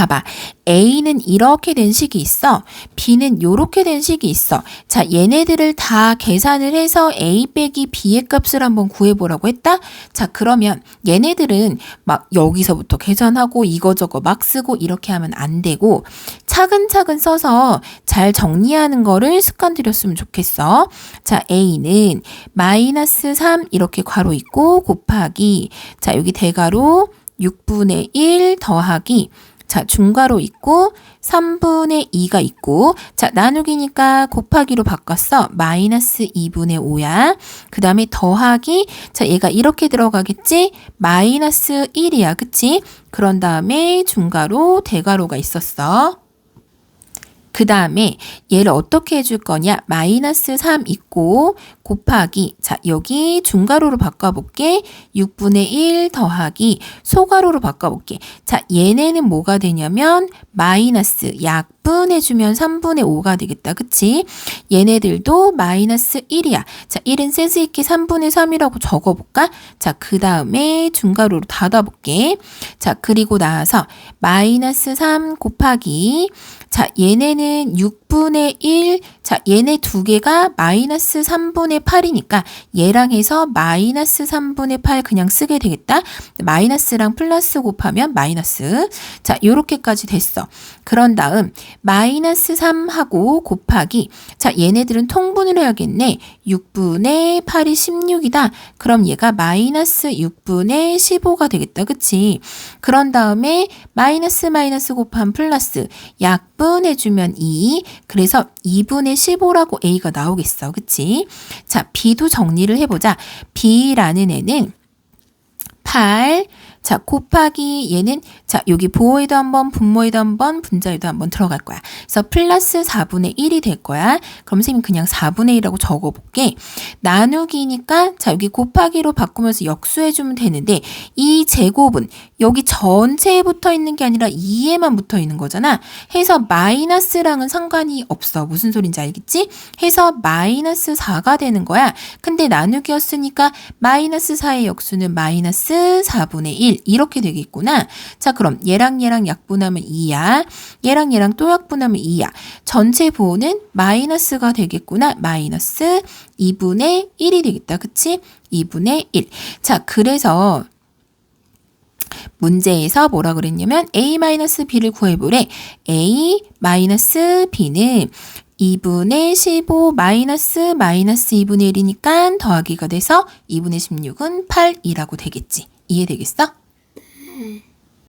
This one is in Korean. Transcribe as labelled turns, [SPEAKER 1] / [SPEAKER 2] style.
[SPEAKER 1] 봐봐. A는 이렇게 된 식이 있어. B는 요렇게 된 식이 있어. 자, 얘네들을 다 계산을 해서 A 빼기 B의 값을 한번 구해보라고 했다? 자, 그러면 얘네들은 막 여기서부터 계산하고 이거저거 막 쓰고 이렇게 하면 안 되고 차근차근 써서 잘 정리하는 거를 습관 들였으면 좋겠어. 자, A는 마이너스 3 이렇게 괄호 있고 곱하기 자, 여기 대괄호 6분의 1 더하기 자, 중괄호 있고 3분의 2가 있고 자, 나누기니까 곱하기로 바꿨어. 마이너스 2분의 5야. 그 다음에 더하기 자, 얘가 이렇게 들어가겠지? 마이너스 1이야. 그치? 그런 다음에 중괄호, 대괄호가 있었어. 그 다음에 얘를 어떻게 해줄 거냐? 마이너스 3 있고 곱하기 자 여기 중괄호로 바꿔볼게 6분의 1 더하기 소괄호로 바꿔볼게 자 얘네는 뭐가 되냐면 마이너스 약 분해주면 3분의 5가 되겠다 그치? 얘네들도 마이너스 1이야 자 1은 세스 있게 3분의 3이라고 적어볼까? 자 그 다음에 중괄호로 닫아볼게 자 그리고 나서 마이너스 3 곱하기 자, 얘네는 6분의 1, 자, 얘네 두 개가 마이너스 3분의 8이니까 얘랑 해서 마이너스 3분의 8 그냥 쓰게 되겠다. 마이너스랑 플러스 곱하면 마이너스. 자, 요렇게까지 됐어. 그런 다음, 마이너스 3하고 곱하기. 자, 얘네들은 통분을 해야겠네. 6분의 8이 16이다. 그럼 얘가 마이너스 6분의 15가 되겠다. 그치? 그런 다음에 마이너스 마이너스 곱한 플러스 약분해주면 2. 그래서 2분의 15라고 A가 나오겠어. 그치? 자, B도 정리를 해보자. B라는 애는 8, 자, 곱하기 얘는 자, 여기 보호에도 한번 분모에도 한번 분자에도 한번 들어갈 거야. 그래서 플러스 4분의 1이 될 거야. 그럼 선생님 그냥 4분의 1이라고 적어 볼게. 나누기니까 자, 여기 곱하기로 바꾸면서 역수해 주면 되는데 이 제곱은 여기 전체에 붙어 있는 게 아니라 2에만 붙어 있는 거잖아. 해서 마이너스랑은 상관이 없어. 무슨 소린지 알겠지? 해서 마이너스 4가 되는 거야. 근데 나누기였으니까 마이너스 4의 역수는 마이너스 4분의 1 이렇게 되겠구나. 자 그럼 얘랑 얘랑 약분하면 2야. 얘랑 얘랑 또 약분하면 2야. 전체 보호는 마이너스가 되겠구나. 마이너스 2분의 1이 되겠다. 그치? 2분의 1. 자 그래서 문제에서 뭐라 그랬냐면 a-b를 구해보래. a-b는 2분의 15 마이너스 마이너스 2분의 1이니까 더하기가 돼서 2분의 16은 8이라고 되겠지. 이해되겠어?
[SPEAKER 2] 네.